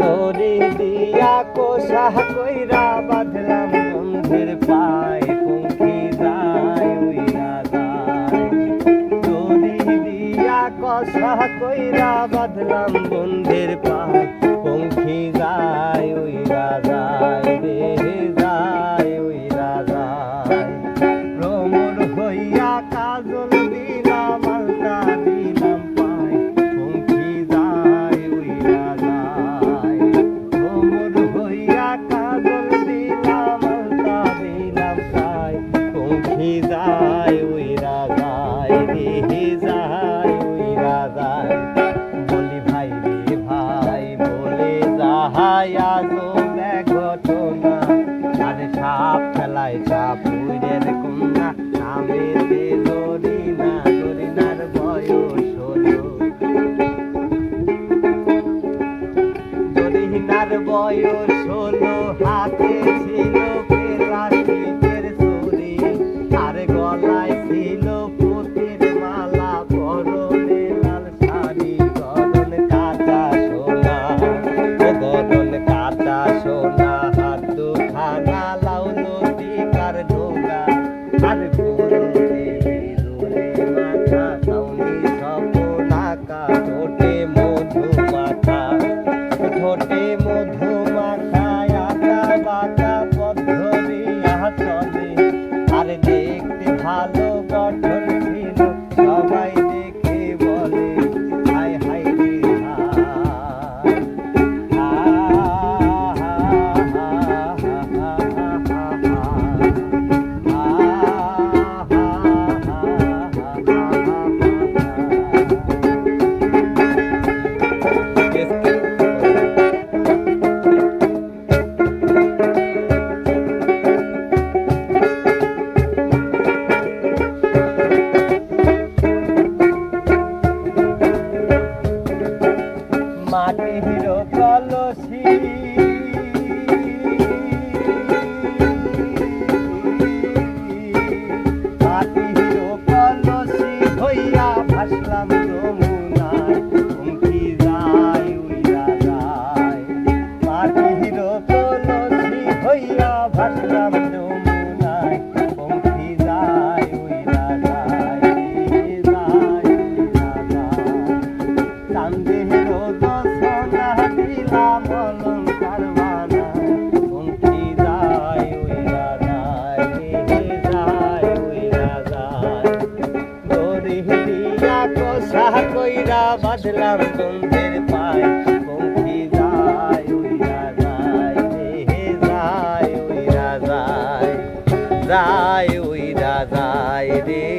দড়ি দিয়া কোষা কইরা বাঁধলাম বন্ধের পায় পঙ্খী যায় উইয়া দড়ি দিয়া কষা কইরা বাঁধলাম বন্ধের পায় পঙ্খী গায় উইরা রে। যায় উইরা যায় যায় উইরা যায় বলি, ভাই রে ভাই, বলে যাহাই আজো ঘটনা আরে সাপ খেলায় সাপ, উইরের কন্যা দড়িনার বয়স আর ভাসলাম যমুনায় পঙ্খী যায় উইরা যায় যায় কইরা বাঁধলাম বন্ধের পায়। পঙ্খী যায় উইরা যায় হে যায় উইরা যায় যায় উইরা যায় রে